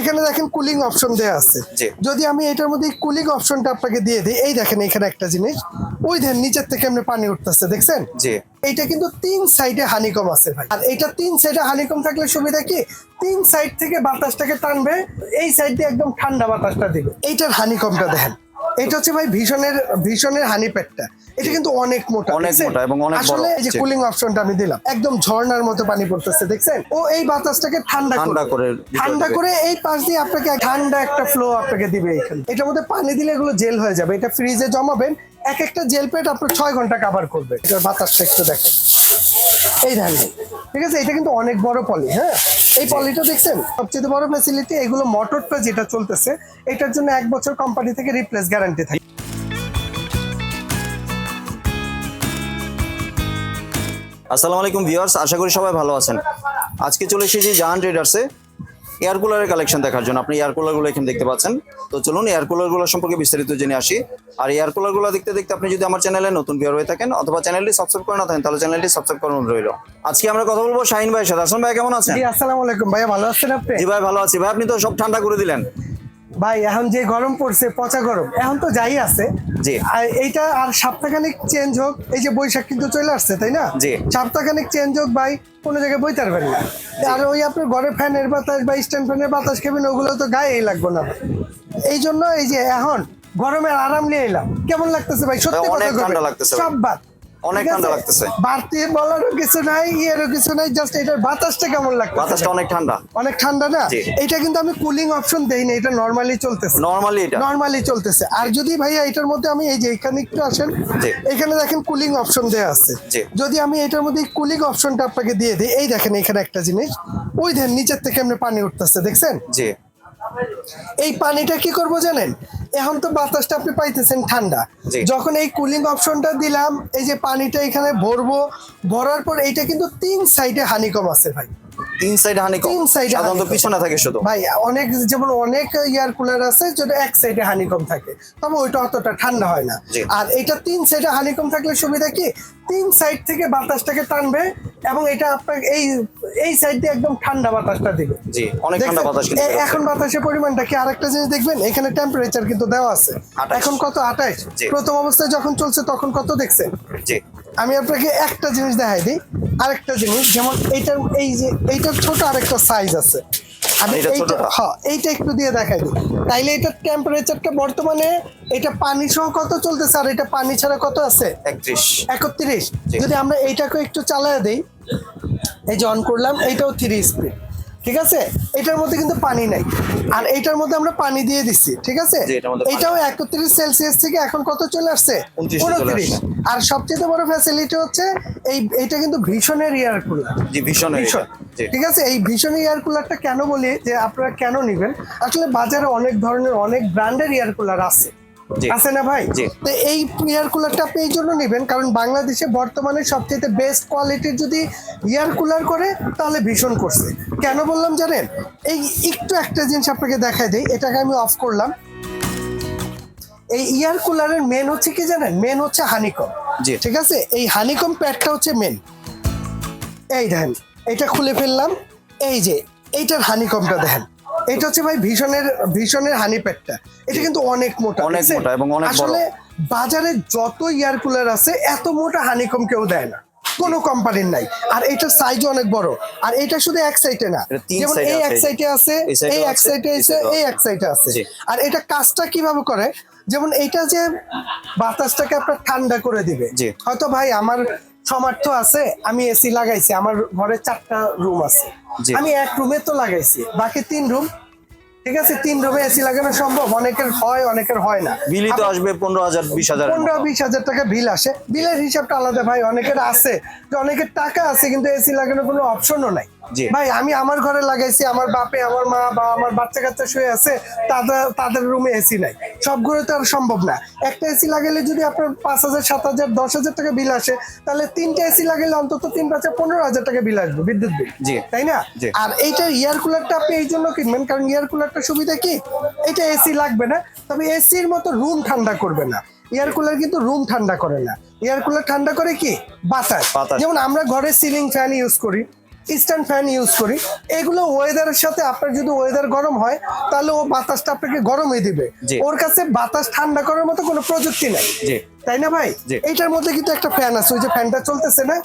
এখানে দেখেন cooling option দেওয়া আছে। যদি আমি এটার মধ্যে কুলিং অপশনটা আপনাকে দিয়ে দিই এই দেখেন এখানে একটা জিনিস। ওই দেখেন নিচের থেকে আপনি পানি উঠতেছে দেখছেন? জি। এইটা কিন্তু তিন সাইডে হানিকম আছে ভাই। আর এটা তিন সাইডে হানিকম থাকলে সুবিধা কি? তিন সাইড থেকে বাতাসটাকে টানবে এই সাইড দিয়ে একদম ঠান্ডা বাতাসটা দিবে। এইটার হানিকমটা দেখেন। এটা হচ্ছে ভাই ভীষণের ভীষণের হানি প্যাডটা এটা কিন্তু অনেক মোটা অনেক মোটা এবং অনেক। আসলে এই যে কুলিং অপশনটা আমি দিলাম একদম ঝর্ণার মতো পানি পড়তেছে দেখছেন? ও এই বাতাসটাকে ঠান্ডা ঠান্ডা করে ঠান্ডা করে এই পাশ দিয়ে আপনাকে ঠান্ডা একটা ফ্লো আপনাকে দিবে এখানে। এটার মধ্যে পানি দিলে এগুলো জেল হয়ে যাবে এটা ফ্রিজে জমাবেন এক একটা জেল প্যাড আপনার ছয় ঘণ্টা কাভার করবে। এটার বাতাসটা একটু দেখেন। এই ধারণে ঠিক আছে এটা কিন্তু অনেক বড় পলি হ্যাঁ? এই পলিটা দেখছেন? সবচেয়ে বড় ফ্যাসিলিটি এগুলো মোটরটা যেটা চলতেছে এটার জন্য এক বছর কোম্পানি থেকে রিপ্লেস গ্যারান্টি থাকে। আসসালামু আলাইকুম ভিউয়ার্স আশা করি সবাই ভালো আছেন। আজকে চলে এসেছি জাহান ট্রেডার্সে এয়ার কুলারের কালেকশন দেখার জন্য। আপনি এয়ার কুলারগুলো এখানে দেখতে পাচ্ছেন। তো চলুন এয়ার কুলারগুলো সম্পর্কে বিস্তারিত জেনে আসি। আর এয়ার কুলারগুলো দেখতে দেখতে আপনি যদি আমার চ্যানেলে নতুন ভিউয়ার হয়ে থাকেন অথবা চ্যানেলটি সাবস্ক্রাইব করে না থাকেন তাহলে চ্যানেলটি সাবস্ক্রাইব করানো রইল। আজকে আমরা কথা বলব শাহিন ভাই সাথে। আসলাম ভাই কেমন আছেন? জি আসসালামু আলাইকুম। ভাইয়া ভালো আছেন আপনি? জি ভাই ভালো আছি। ভাই আপনি তো সব ঠান্ডা করে দিলেন। ভাই এখন যে গরম পড়ছে পচা গরম এখন তো যাই আছে। জি। আর এইটা আর সপ্তাহখানিক চেঞ্জ হোক এই যে বৈশাখ কিন্তু চলে আসছে তাই না? জি। সপ্তাহখানিক চেঞ্জ হোক ভাই কোনো জায়গায় বইতে পারবেন না। আর ওই আপনার ঘরে ফ্যানের বাতাস বা স্ট্যান্ড ফ্যানের বাতাস খাবেন ওগুলো তো গায়েই লাগবে না। এই জন্য এই যে এখন গরমের আরাম নিয়ে এলাম। কেমন লাগতেছে ভাই? সত্যি কথা সব বাদ। অনেক ঠান্ডা লাগতেছে। বাড়তি বলারও কিছু নাই ইয়েরও কিছু নাই জাস্ট এটার বাতাসটা কেমন লাগতেছে? বাতাসটা অনেক ঠান্ডা। অনেক ঠান্ডা না? এটা কিন্তু আমি কুলিং অপশন দেই না এটা নর্মালি চলতেছে। নর্মালি এটা। নর্মালি চলতেছে। আর যদি ভাইয়া এটার মধ্যে আমি এই যে এখানে একটু আসেন। এখানে দেখেন কুলিং অপশন দেওয়া আছে। যদি আমি এটার মধ্যে কুলিং অপশনটা আপনাকে দিয়ে দিই এই দেখেন এখানে একটা জিনিস। ওই দেখেন নিচের থেকে এমনি পানি উঠতেছে দেখছেন? জি। এই পানিটা কি করব জানেন? এখন তো বাতাসটা আপনি পাইতেছেন ঠান্ডা। যখন এই কুলিং অপশনটা দিলাম এই যে পানিটা এখানে ভরবো ভরার পর এইটা কিন্তু তিন সাইডে হানিকম আছে ভাই। তিন সাইড হানি তিন এ সাধারণত পিছনে থাকে শুধু? ভাই অনেক যেমন অনেক এয়ার কুলার আছে যেটা এক সাইডে হানিকম থাকে। তবে ওইটা অতটা ঠান্ডা হয় না। আর এটা তিন সাইডে হানিকম থাকলে সুবিধা কি? তিন সাইড থেকে বাতাসটাকে টানবে এবং এটা আপনার এই এই সাইড দিয়ে একদম ঠান্ডা বাতাসটা দিবে। জি অনেক ঠান্ডা বাতাস। এখন বাতাসের পরিমাণটা কি আরেকটা জিনিস দেখবেন? এখানে টেম্পারেচার কিন্তু দেওয়া আছে। 28 এখন কত? আঠাইশ জি। প্রথম অবস্থায় যখন চলছে তখন কত দেখছেন? জি। আমি আপনাকে একটা জিনিস দেখাই দিই। আরেকটা জিনিস যেমন এইটার এই যে এইটার ছোট আরেকটা সাইজ আছে। আমি এইটা হ্যাঁ এইটা একটু দিয়ে দেখাই দিই। তাইলে এটার টেম্পারেচারটা বর্তমানে এটা পানি সহ কত চলতেছে আর এটা পানি ছাড়া কত আছে? একত্রিশ। একত্রিশ। যদি আমরা এইটাকে একটু চালায় দিই এই যে অন করলাম এইটাও থ্রি স্পিড ঠিক আছে? এটার মধ্যে কিন্তু পানি নাই। আর এইটার মধ্যে আমরা পানি দিয়ে দিচ্ছি ঠিক আছে? এটার। এটাও একত্রিশ সেলসিয়াস থেকে এখন কত চলে আসছে? 29 চলে আসছে। উনত্রিশ আর সবচেয়ে বড় ফ্যাসিলিটি হচ্ছে এই এটা কিন্তু ভীষণের এয়ার কুলার ভীষণ। ভীষণ ঠিক আছে? এই ভীষণ এয়ার কুলারটা কেন বলি যে আপনারা কেন নেবেন? আসলে বাজারে অনেক ধরনের অনেক ব্র্যান্ডের এয়ার কুলার আছে। আছে না ভাই? তো এই এয়ার কুলারটা আপনি এই জন্য নেবেন কারণ বাংলাদেশে বর্তমানে সবচেয়ে বেস্ট কোয়ালিটির যদি এয়ার কুলার করে তাহলে ভীষণ করছে। কেন বললাম জানেন? এই একটু একটা জিনিস আপনাকে দেখাই দেয় এটাকে আমি অফ করলাম। এই এয়ার কুলারের মেন হচ্ছে কি জানেন? মেন হচ্ছে হানিকম জি। ঠিক আছে? এই হানিকম প্যাডটা হচ্ছে মেন এই দেখেন এটা খুলে ফেললাম। এই যে এইটার হানিকমটা দেখেন। এটা হচ্ছে ভাই ভীষণের ভীষণের হানি প্যাডটা এটা কিন্তু অনেক মোটা অনেক মোটা এবং অনেক বড়। আসলে বাজারে যত এয়ার কুলার আছে এত মোটা হানিকম কেউ দেয় না। কোনো কোম্পানির নাই। আর এটার সাইজও অনেক বড়। আর এটা শুধু এক সাইডে না। যেমন এই এক সাইডে আছে এই এক সাইডে আছে এই এক সাইডে আছে। আর এটা কাজটা কীভাবে করে? যেমন এটা যে বাতাসটাকে আপনার ঠান্ডা করে দিবে। হয়তো ভাই আমার সামর্থ্য আছে আমি এসি লাগাইছি আমার ঘরে চারটা রুম আছে। আমি এক রুমে তো লাগাইছি বাকি তিন রুম ঠিক আছে তিন রুমে এসি লাগানো সম্ভব অনেকের হয় অনেকের হয় না বিলই তো আসবে পনেরো হাজার বিশ হাজার পনেরো বিশ হাজার টাকা বিল আসে বিলের হিসাবটা আলাদা ভাই অনেকের আছে যে অনেকের টাকা আছে কিন্তু এসি লাগানোর কোনো অপশনও নাই। ভাই আমি আমার ঘরে লাগাইছি আমার বাপে আমার মা বা আমার বাচ্চা কাচ্চা শুয়ে আছে তাদের তাদের রুমে এসি নাই। সব ঘরে তো আর সম্ভব না। একটা এসি লাগালে যদি আপনার পাঁচ হাজার সাত হাজার দশ হাজার টাকা বিল আসে তাহলে তিনটা এসি লাগালে অন্তত তিন পাঁচে পনেরো হাজার টাকা বিল আসবে বিদ্যুৎ বিল জি। তাই না? আর এইটা এয়ার কুলারটা আপনি এই জন্য কিনবেন কারণ এয়ার কুলারটা সুবিধা কি? এটা এসি লাগবে না তবে এসির মতো রুম ঠান্ডা করবে না। এয়ার কুলার কিন্তু রুম ঠান্ডা করে না। এয়ার কুলার ঠান্ডা করে কি? বাতাস। বাতাস। যেমন আমরা ঘরে সিলিং ফ্যান ইউজ করি ইস্টার্ন ফ্যান ইউজ করি। এগুলো ওয়েদারের সাথে আপনার যদি ওয়েদার গরম হয় তাহলে ও বাতাসটা আপনাকে গরমই দিবে। ওর কাছে বাতাস ঠান্ডা করার মতো কোনো প্রযুক্তি নাই। তাই না ভাই। এইটার মধ্যে কিন্তু একটা ফ্যান আছে ওই যে ফ্যানটা চলতেছে না?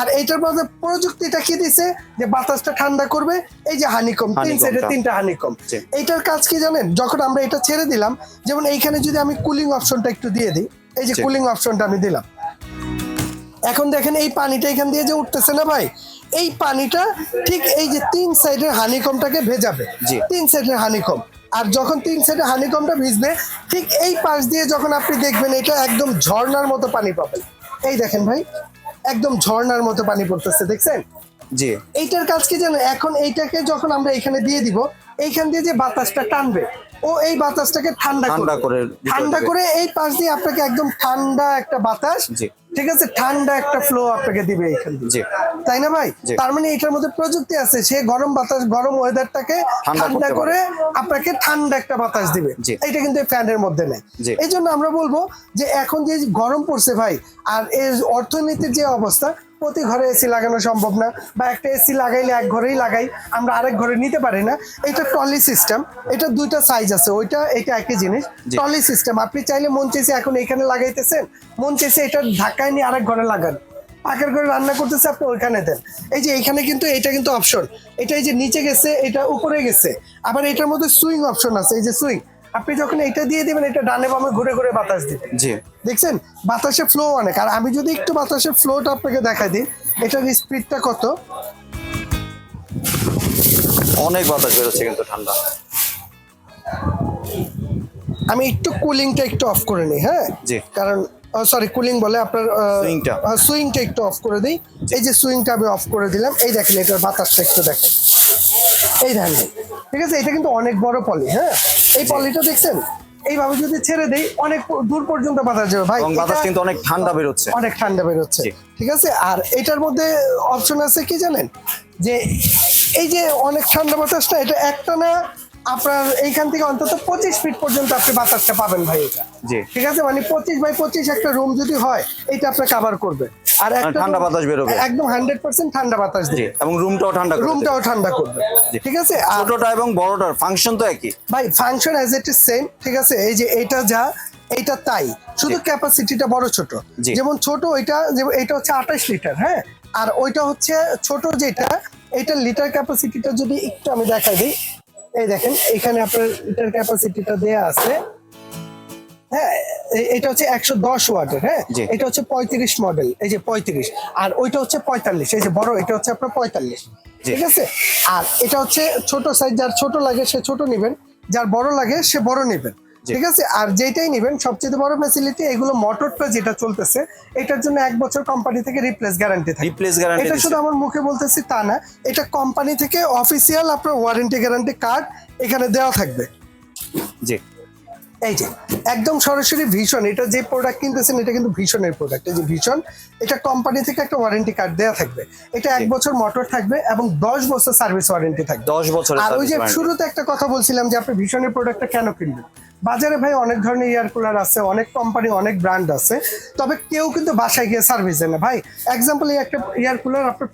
আর এইটার মধ্যে প্রযুক্তিটা কি দিছে? যে বাতাসটা ঠান্ডা করবে এই যে হানিকম তিন সাইডে। তিনটা হানিকম। এইটার কাজ কি জানেন? যখন আমরা এটা ছেড়ে দিলাম যেমন এইখানে যদি আমি কুলিং অপশনটা একটু দিয়ে দিই এই যে কুলিং অপশনটা আমি দিলাম। এখন দেখেন এই পানিটা এখান দিয়ে যে উঠতেছে না ভাই? এই পানিটা ঠিক এই যে তিন সাইডের হানিকমটাকে ভেজাবে। তিন সাইডের হানিকম। আর যখন তিন সাইডের হানিকমটা ভিজবে ঠিক এই পাশ দিয়ে যখন আপনি দেখবেন এটা একদম ঝর্ণার মতো পানি পাবেন। এই দেখেন ভাই একদম ঝর্ণার মতো পানি পড়তেছে দেখছেন? জি। এইটার কাজ কি জানেন? এখন এইটাকে যখন আমরা এখানে দিয়ে দিব এইখান দিয়ে যে বাতাসটা টানবে ও এই বাতাসটাকে ঠান্ডা ঠান্ডা করে ঠান্ডা করে এই পাশ দিয়ে আপনাকে একদম ঠান্ডা একটা বাতাস। ঠিক আছে ঠান্ডা একটা ফ্লো আপনাকে দিবে এখান তাই না ভাই? তার মানে এটার মধ্যে প্রযুক্তি আছে সে গরম বাতাস গরম ওয়েদারটাকে ঠান্ডা ঠান্ডা করে আপনাকে ঠান্ডা একটা বাতাস দিবে। এটা কিন্তু ফ্যানের মধ্যে নেই। এই জন্য আমরা বলব যে এখন যে গরম পড়ছে ভাই আর এর অর্থনীতির যে অবস্থা প্রতি ঘরে এসি লাগানো সম্ভব না বা একটা এসি লাগাইলে এক ঘরেই লাগাই আমরা আরেক ঘরে নিতে পারি না। এটা ট্রলি সিস্টেম এটা দুইটা সাইজ আছে ওইটা এটা একই জিনিস। টলি সিস্টেম আপনি চাইলে মন চেয়েছে এখন এখানে লাগাইতেছেন মন চেয়েছে এটা ঢাকায় নিয়ে আরেক ঘরে লাগান। পাকের ঘরে রান্না করতেছে আপনি ওইখানে দেন। এই যে এখানে কিন্তু এটা কিন্তু অপশন এটা এই যে নিচে গেছে এটা উপরে গেছে। আবার এটার মধ্যে সুইং অপশন আছে এই যে সুইং আপনি যখন এটা দিয়ে দিবেন এটা ডানে বামে ঘুরে ঘুরে বাতাস দিবে। জি। দেখছেন? বাতাসে ফ্লো অনেক। আর আমি যদি একটু বাতাসের ফ্লোটা আপনাকে দেখাই দিই এটার স্পিডটা কত? অনেক বাতাস বেরোচ্ছে কিন্তু ঠান্ডা। আমি একটু কুলিংটা একটু অফ করে নিই হ্যাঁ? জি। কারণ সরি কুলিং বলে আপনার Swing-টা। সুইংটা একটু অফ করে দিই। এই যে সুইংটা আমি অফ করে দিলাম। এই দেখেন এটার বাতাসটা একটু দেখেন। এই দেখেন। ঠিক আছে? এটা কিন্তু অনেক বড় পলি হ্যাঁ? এই পলিটা দেখছেন? এইভাবে যদি ছেড়ে দেই অনেক দূর পর্যন্ত বাতাস যাবে। ভাই বাতাস কিন্তু অনেক ঠান্ডা বেরোচ্ছে। অনেক ঠান্ডা বেরোচ্ছে। হচ্ছে ঠিক আছে? আর এটার মধ্যে অপশন আছে কি জানেন? যে এই যে অনেক ঠান্ডা বাতাসটা এটা একটা না আপনার এইখান থেকে অন্তত পঁচিশ ফিট পর্যন্ত আপনি বাতাসটা পাবেন ভাই এটা। জি। ঠিক আছে? মানে পঁচিশ বাই পঁচিশ একটা রুম যদি হয় এটা আপনার কাভার করবে। আর একটা ঠান্ডা বাতাস বেরোবে। একদম হান্ড্রেড পার্সেন্ট ঠান্ডা বাতাস দিবে। এবং রুমটাও ঠান্ডা। রুমটাও ঠান্ডা করবে। ঠিক আছে? ছোটটা এবং বড়টার ফাংশন তো একই। ভাই function as it is same ঠিক আছে? এই যে এটা যা এটা তাই। শুধু। ক্যাপাসিটিটা বড় ছোট। যেমন ছোট ওইটা এটা হচ্ছে আঠাশ লিটার হ্যাঁ? আর ওইটা হচ্ছে ছোট যেটা এটা লিটার ক্যাপাসিটিটা যদি একটু আমি দেখাই দিই এই দেখেন এখানে আপনার এটার ক্যাপাসিটিটা দেয়া আছে। হ্যাঁ এটা হচ্ছে একশো দশ ওয়াটের হ্যাঁ। এটা হচ্ছে পঁয়ত্রিশ মডেল এই যে পঁয়ত্রিশ। আর ওইটা হচ্ছে পঁয়তাল্লিশ এই যে বড় এটা হচ্ছে আপনার পঁয়তাল্লিশ। ঠিক আছে? আর এটা হচ্ছে ছোট সাইজ যার ছোট লাগে সে ছোট নেবেন যার বড় লাগে সে বড় নেবেন। ঠিক আছে? আর যেটাই নেবেন সবচেয়ে বড় ফ্যাসিলিটি এগুলো মোটরটা যেটা চলতেছে এটার জন্য এক বছর কোম্পানি থেকে রিপ্লেস গ্যারান্টি থাকে। রিপ্লেস গ্যারান্টি এটা শুধু আমার মুখে বলতেছি তা না এটা কোম্পানি থেকে অফিসিয়াল আপনার ওয়ারেন্টি গ্যারান্টি কার্ড এখানে দেওয়া থাকবে। জি। এই যে একদম সরাসরি ভীষণ এটা যে প্রোডাক্ট কিনতেছেন এটা কিন্তু ভীষণের প্রোডাক্ট এই যে ভীষণ এটা কোম্পানি থেকে একটা ওয়ারেন্টি কার্ড দেওয়া থাকবে। এটা এক বছর মোটর থাকবে এবং দশ বছর সার্ভিস ওয়ারেন্টি থাকবে। দশ বছরের আর ওই যে শুরুতে একটা কথা বলছিলাম যে আপনি ভীষণের প্রোডাক্টটা কেন কিনবেন? বাজারে ভাই অনেক ধরনের এয়ার কুলার আছে অনেক কোম্পানি অনেক ব্র্যান্ড আছে। তবে কেউ কিন্তু বাসায় গিয়ে সার্ভিস দেয় না। ভাই এক্সাম্পল এই একটা এয়ার কুলার আপনার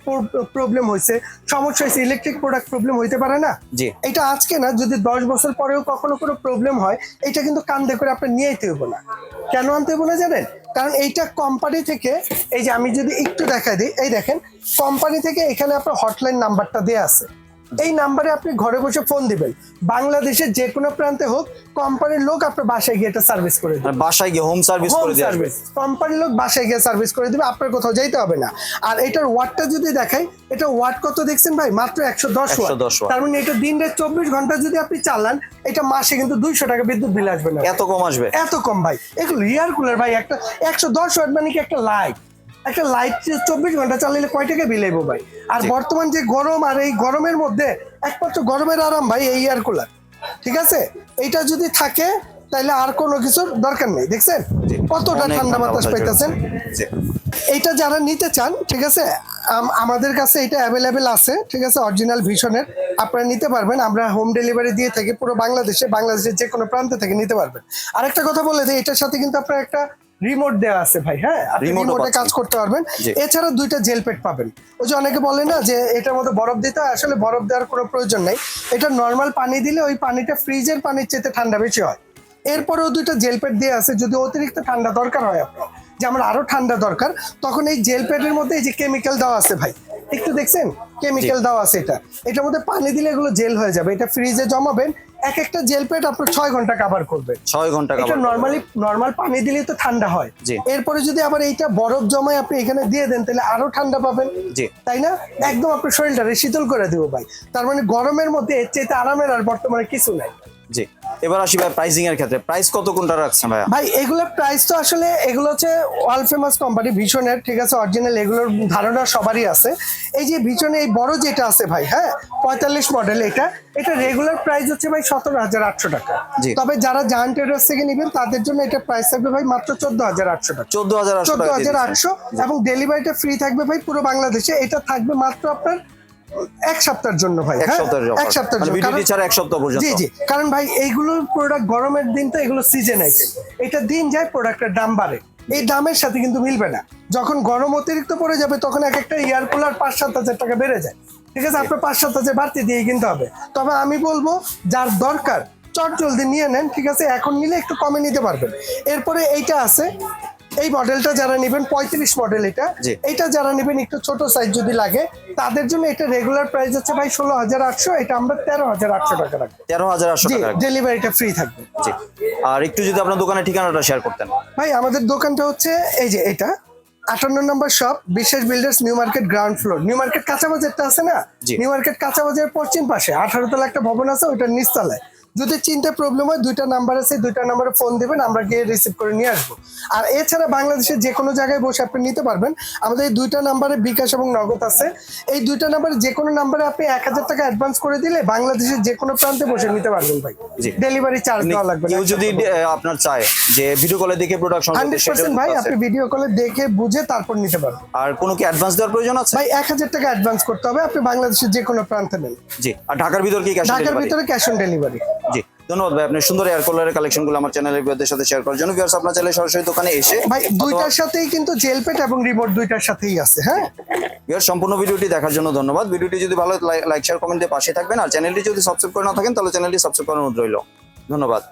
প্রবলেম হয়েছে। সমস্যা হয়েছে ইলেকট্রিক প্রোডাক্ট প্রবলেম হইতে পারে না? জি। এটা আজকে না যদি দশ বছর পরেও কখনো কোনো প্রবলেম হয় এটা কিন্তু কান্দে করে আপনি নিয়ে যেতে হইব না। কেন আনতে হইব না জানেন? কারণ এইটা কোম্পানি থেকে এই যে আমি যদি একটু দেখাই দিই এই দেখেন কোম্পানি থেকে এখানে আপনার হটলাইন নাম্বারটা দেওয়া আছে। এই নাম্বারে আপনি ঘরে বসে ফোন দিবেন। বাংলাদেশের যে কোনো প্রান্তে হোক কোম্পানির লোক আপনার বাসায় গিয়ে এটা সার্ভিস করে দেবে। মানে বাসায় গিয়ে হোম সার্ভিস করে সার্ভিস কোম্পানির লোক বাসায় গিয়ে সার্ভিস করে দিবে আপনার কোথাও যাইতে হবে না। আর এটার ওয়াটটা যদি দেখাই এটা ওয়াট কত দেখছেন ভাই? মাত্র একশো দশ 110 ওয়াট। তার মানে এটা দিন রাত চব্বিশ ঘণ্টা যদি আপনি চালান এটা মাসে কিন্তু দুইশো টাকা বিদ্যুৎ বিল আসবে না। এত কম আসবে। এত কম ভাই। এগুলো রিয়ার কুলার ভাই একটা একশো দশ ওয়াট মানে কি একটা লাইট একটা লাইট চব্বিশ ঘণ্টা চালাইলে কয় টাকা বিল আইবো ভাই? আর বর্তমান যে গরম আর এই গরমের মধ্যে একমাত্র গরমের আরাম ভাই এই এয়ার কুলার ঠিক আছে? এইটা যদি থাকে তাহলে আর কোনো কিছুর দরকার নেই দেখছেন। কতটা ঠান্ডা বাতাস পাইতেছেন? এইটা যারা নিতে চান ঠিক আছে? আমাদের কাছে এটা অ্যাভেলেবেল আছে ঠিক আছে? অরিজিনাল ভিশনের আপনারা নিতে পারবেন। আমরা হোম ডেলিভারি দিয়ে থাকি পুরো বাংলাদেশে বাংলাদেশের যে কোনো প্রান্ত থেকে নিতে পারবেন। আরেকটা কথা বলে দিই এটার সাথে কিন্তু আপনার একটা রিমোট দেওয়া আছে ভাই হ্যাঁ? আপনি রিমোটে কাজ করতে পারবেন। এছাড়া দুইটা জেল পেট পাবেন। ওই যে অনেকে বলে না যে এটার মধ্যে বরফ দিতে হয় আসলে বরফ দেওয়ার কোনো প্রয়োজন নাই। এটা নর্মাল পানি দিলে ওই পানিটা ফ্রিজের পানির চেয়ে ঠান্ডা বেশি হয়। এরপরেও দুইটা জেল পেট দিয়ে আছে যদি অতিরিক্ত ঠান্ডা দরকার হয় আপনার। যে আমার আরও ঠান্ডা দরকার তখন এই জেল পেটের মধ্যে এই যে কেমিক্যাল দেওয়া আছে ভাই একটু দেখছেন? কেমিক্যাল দেওয়া আছে এটা। এটার মধ্যে পানি দিলে এগুলো জেল হয়ে যাবে। এটা ফ্রিজে জমাবেন। এক একটা জেল পেট আপনার ছয় ঘণ্টা কাভার করবে। ছয় ঘণ্টা এটা নর্মালি নর্মাল পানি দিলে তো ঠান্ডা হয়। এরপরে যদি আবার এইটা বরফ জমায় আপনি এখানে দিয়ে দেন তাহলে আরও ঠান্ডা পাবেন। তাই না? একদম আপনার শরীরটা শীতল করে দিব ভাই। তার মানে গরমের মধ্যে এর চাইতে আরামের আর বর্তমানে কিছু নাই। জি। এবার আসি ভাই প্রাইসিং এর ক্ষেত্রে। প্রাইস কত কোনটা রাখছেন ভাইয়া? ভাই এগুলোর প্রাইস তো আসলে এগুলো হচ্ছে ওয়ার্ল্ড ফেমাস কোম্পানি ভীষণের ঠিক আছে? অরিজিনাল এগুলোর ধারণা সবারই আছে। এই যে ভীষণে এই বড় যেটা আছে ভাই হ্যাঁ? পঁয়তাল্লিশ মডেল এটা। এটা রেগুলার প্রাইস হচ্ছে ভাই সতেরো হাজার আটশো টাকা। তবে যারা ট্রেডার্স থেকে নেবেন তাদের জন্য এটা প্রাইস থাকবে ভাই মাত্র চোদ্দ হাজার আটশো টাকা। চোদ্দ হাজার চোদ্দ হাজার আটশো এবং ডেলিভারিটা ফ্রি থাকবে ভাই পুরো বাংলাদেশে। এটা থাকবে মাত্র আপনার এক সপ্তাহের জন্য ভাই এক হ্যাঁ? সপ্তাহের এক সপ্তাহের জন্য। ভিডিওটি ছাড়া এক সপ্তাহ পর্যন্ত। জি জি। কারণ ভাই এইগুলোর প্রোডাক্ট গরমের দিন তো এগুলো সিজন আইটেম এটা দিন যায় প্রোডাক্টের দাম বাড়ে। এই দামের সাথে কিন্তু মিলবে না। যখন গরম অতিরিক্ত পড়ে যাবে তখন এক একটা এয়ার কুলার পাঁচ সাত হাজার টাকা বেড়ে যায়। ঠিক আছে? আপনার পাঁচ সাত হাজার বাড়তি দিয়ে কিনতে হবে। তবে আমি বলব যার দরকার চট জলদি নিয়ে নেন ঠিক আছে? এখন নিলে একটু কমে নিতে পারবেন। এরপরে এইটা আছে এই মডেলটা যারা নেবেন পঁয়ত্রিশ মডেল এটা। এটা যারা নেবেন একটু ছোট সাইজ যদি লাগে তাদের জন্য এটা রেগুলার প্রাইস আছে ভাই ষোলো হাজার আটশো এটা আমরা তেরো হাজার আটশো টাকা রাখব। তেরো হাজার আটশো ডেলিভারিটা ফ্রি থাকবে। আর একটু যদি আপনার দোকানের ঠিকানাটা শেয়ার করতেন। ভাই আমাদের দোকানটা হচ্ছে এই যে এটা আটান্ন নম্বর শপ বিশেষ builders new market ground floor new market কাঁচা বাজারটা আছে না? নিউ মার্কেট কাঁচা বাজারের পশ্চিম পাশে আঠারো তলা একটা ভবন আছে ওইটার নিচতলায়। যদি চিন্তা প্রবলেম হয় দুইটা নাম্বার আছে দুইটা নাম্বারে ফোন দিবেন আমরা গিয়ে রিসিভ করে নিয়ে আসব। আর এছাড়া বাংলাদেশের যে কোনো জায়গায় বসে আপনি নিতে পারবেন। আমাদের এই দুইটা নাম্বারে বিকাশ এবং নগদ আছে। এই দুইটা নাম্বারে যে কোনো নাম্বারে আপনি এক হাজার টাকা অ্যাডভান্স করে দিলে বাংলাদেশের যে কোনো প্রান্তে বসে নিতে পারবেন ভাই। ডেলিভারি চার্জ দেওয়া লাগবে না। কেউ যদি আপনার চায় যে ভিডিও কলে দেখে প্রোডাক্ট হান্ড্রেড পার্সেন্ট ভাই আপনি ভিডিও কলে দেখে বুঝে তারপর নিতে পারবেন। আর কোনো কি অ্যাডভান্স দেওয়ার প্রয়োজন আছে? ভাই এক হাজার টাকা অ্যাডভান্স করতে হবে। আপনি বাংলাদেশের যে কোনো প্রান্তে নেন। জি। আর ঢাকার ভিতর কি ক্যাশ ঢাকার ভিতরে ক্যাশ অন ডেলিভারি জি। ধন্যবাদ ভাই আপনি সুন্দর এয়ার কুলারের কালেকশনগুলো আমার চ্যানেলের বিরুদ্ধে সাথে শেয়ার করার জন্য। ভিউয়ার্স আপনার চাইলে সরাসরি দোকানে এসে ভাই দুইটার সাথেই কিন্তু জেল পেট এবং রিমোট দুইটার সাথেই আছে হ্যাঁ? ভিউয়ার্স সম্পূর্ণ ভিডিওটি দেখার জন্য ধন্যবাদ। ভিডিওটি যদি ভালো লাইক শেয়ার কমেন্ট দিয়ে পাশে থাকবেন। আর চ্যানেলটি যদি সাবস্ক্রাইব করে না থাকেন তাহলে চ্যানেলটি সাবস্ক্রাইব করার অনুরোধ রইল। ধন্যবাদ।